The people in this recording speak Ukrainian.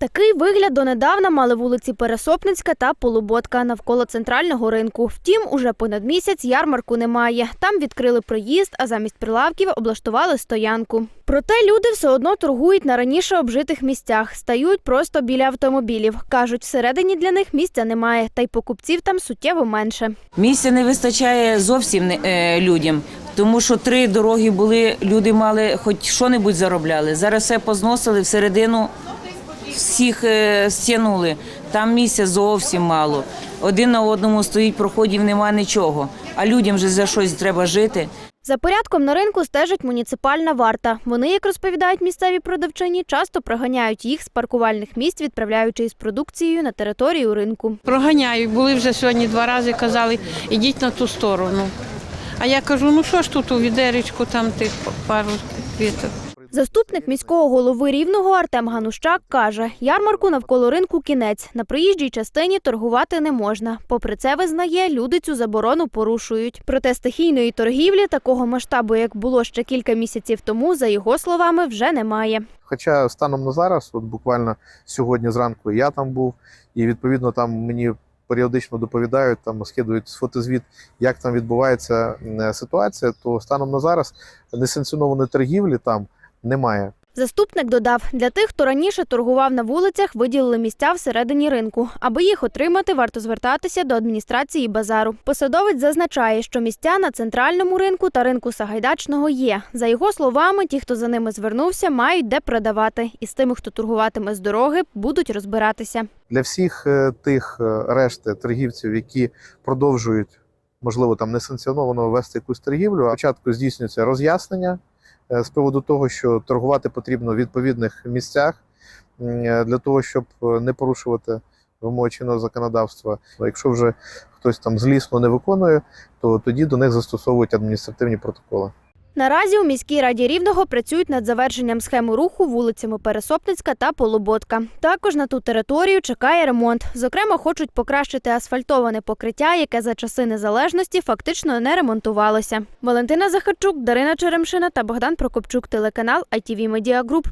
Такий вигляд донедавна мали вулиці Пересопницька та Полуботка навколо центрального ринку. Втім, уже понад місяць ярмарку немає. Там відкрили проїзд, а замість прилавків облаштували стоянку. Проте люди все одно торгують на раніше обжитих місцях, стають просто біля автомобілів. кажуть, всередині для них місця немає, та й покупців там суттєво менше. Місця не вистачає зовсім е, людям, тому що три дороги були, люди мали хоч що-небудь заробляли. Зараз все позносили всередину, всіх е, стягнули. Там місця зовсім мало. Один на одному стоїть, проходів нема нічого. А людям же за щось треба жити. За порядком на ринку стежить муніципальна варта. Вони, як розповідають місцеві продавчині, часто проганяють їх з паркувальних місць, відправляючи із продукцією на територію ринку. Проганяю. Були вже сьогодні два рази, казали, ідіть на ту сторону. А я кажу, ну що ж тут у відеречку, там тих пару квіток. Заступник міського голови Рівного Артем Ганущак каже, ярмарку навколо ринку кінець. На проїжджій частині торгувати не можна. Попри це визнає, люди цю заборону порушують. Проте стихійної торгівлі такого масштабу, як було ще кілька місяців тому, за його словами, вже немає. Хоча станом на зараз, от буквально сьогодні зранку я там був, і відповідно там мені періодично доповідають, там скидують фотозвіт, як там відбувається ситуація, то станом на зараз несанкціонованої торгівлі там немає. Заступник додав, для тих, хто раніше торгував на вулицях, виділили місця всередині ринку. Аби їх отримати, варто звертатися до адміністрації базару. Посадовець зазначає, що місця на центральному ринку та ринку Сагайдачного є. За його словами, ті, хто за ними звернувся, мають де продавати. І з тими, хто торгуватиме з дороги, будуть розбиратися. Для всіх е, тих е, решти торгівців, які продовжують, можливо, там несанкціоновано вести якусь торгівлю, спочатку здійснюється роз'яснення з приводу того, що торгувати потрібно в відповідних місцях е, для того, щоб е, не порушувати вимоги чинного законодавства. Якщо вже хтось там злісно не виконує, то тоді до них застосовують адміністративні протоколи. Наразі у міській раді рівного працюють над завершенням схеми руху вулицями Пересопницька та Полуботка. Також на ту територію чекає ремонт. Зокрема, хочуть покращити асфальтоване покриття, яке за часи незалежності фактично не ремонтувалося. Валентина Захарчук, Дарина Черемшина та Богдан Прокопчук. Телеканал ITV Media Group.